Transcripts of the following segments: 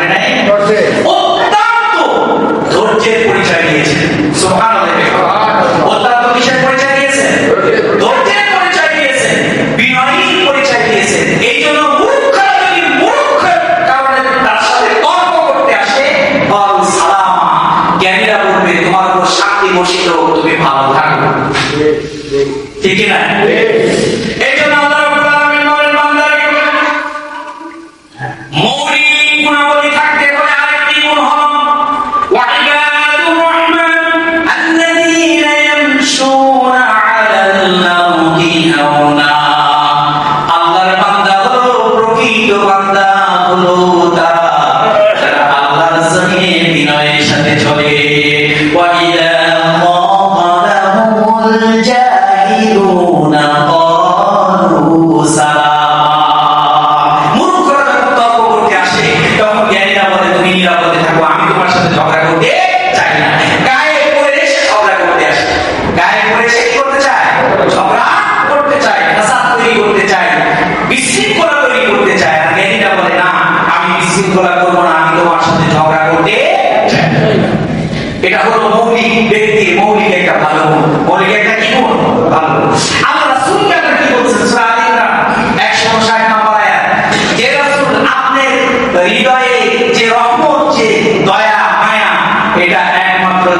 করে নাই? অত্যন্ত ধৈর্যের পরিচয় দিয়েছেন সোহান অত্যন্ত পরিচয় দিয়েছেন ধৈর্যের পরিচয়। দিয়েছেন বিনয়ীর পরিচয় দিয়েছেন এই জন্য তোমার উপর শান্তি বসিত তুমি ভালো থাকো। ঠিক না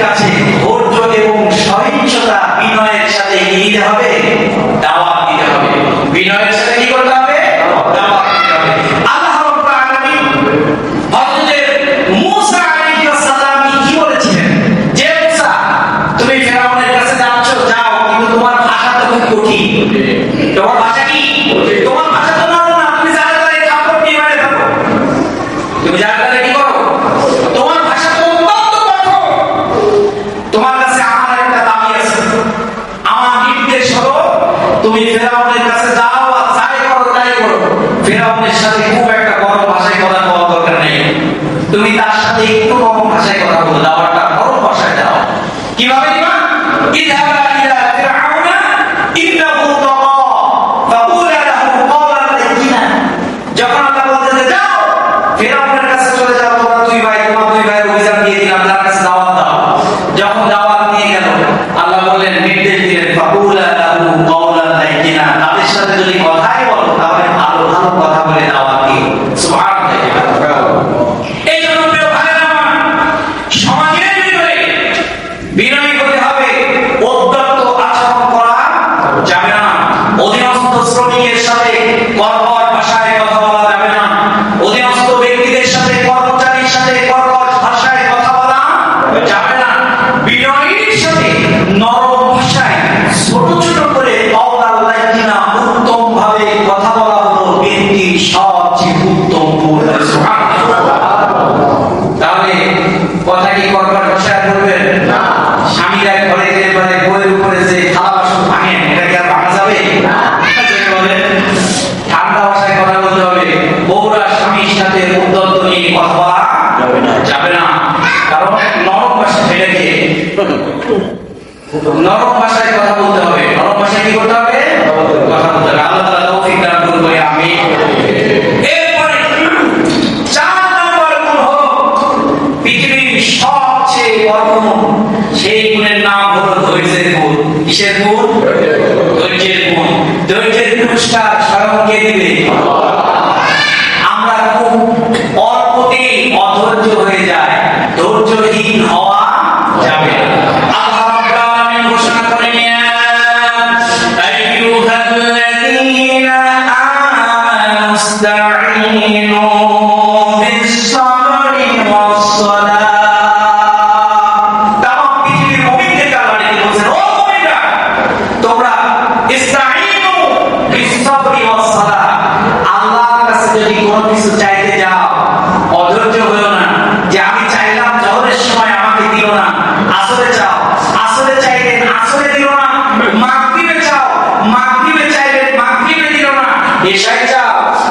gracias. Take ko mo masaya ko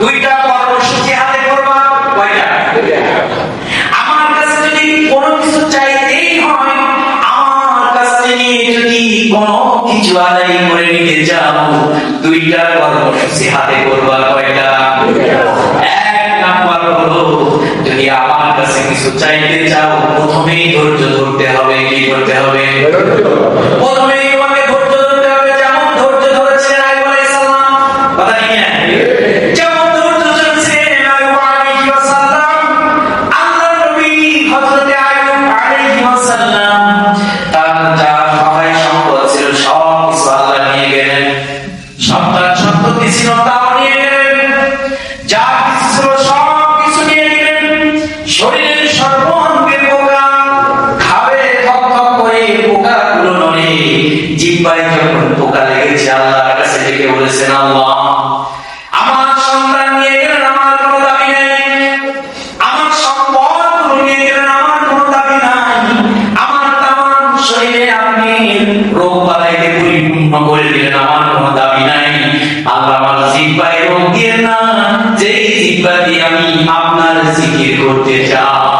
দুইটা হাতে করবা আমার কাছে যদি কোনো কিছু হয় আমার কাছে যদি কোনো কিছু আদায় করে নিতে দুইটা হাতে করবা কয়টা? যদি আমার কাছে কিছু চাইতে চাও প্রথমেই ধৈর্য ধরতে হবে কি করতে হবে? প্রথমে ক্ষমা করে দিলেন, আমার কোনো দাবি নাই, আল্লাহ আমার জিব্বায় রোগ দিয়ে না। যেই জিব্বা দিয়ে আমি আপনার জিকির করতে চাই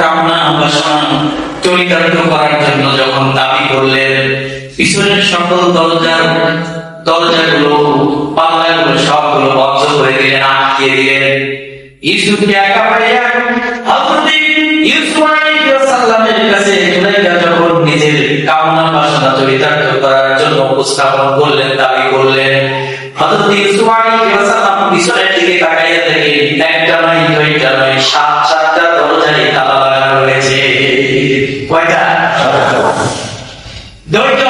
কামনা বাসনা চরিতার্থ করার জন্য যখন দাবি করলেন, পিছনের সকল দরজার দরজাগুলো, পাল্লাগুলো সবগুলো বন্ধ করে দিলেন, আটকে দিলেন। ইউসুফকে একা পাইয়া উপস্থাপন করলেন, দাবি করলেন, হযরত ইউসুফ আলাইহিস সালাম দিকে তাকালেন। একটা নয় দুইটা নয় সাত সাতটা দরজায় তালা লাগানো রয়েছে। কয়টা? ধৈর্য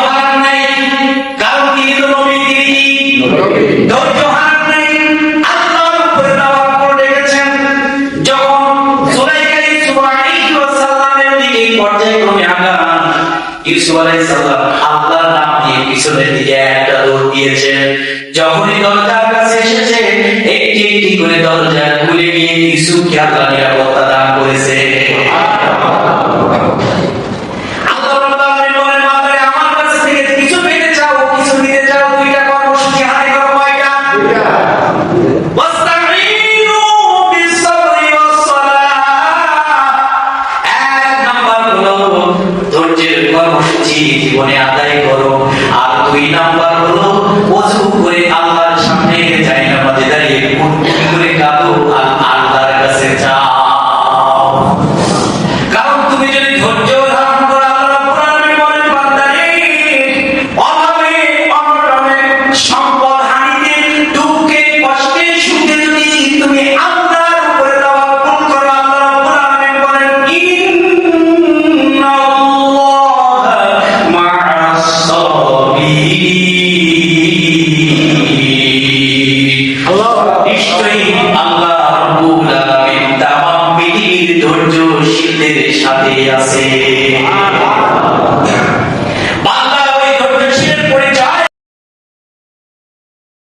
দরজা খুলে গিয়ে কিছু খেয়াল নিরাপত্তা করেছে।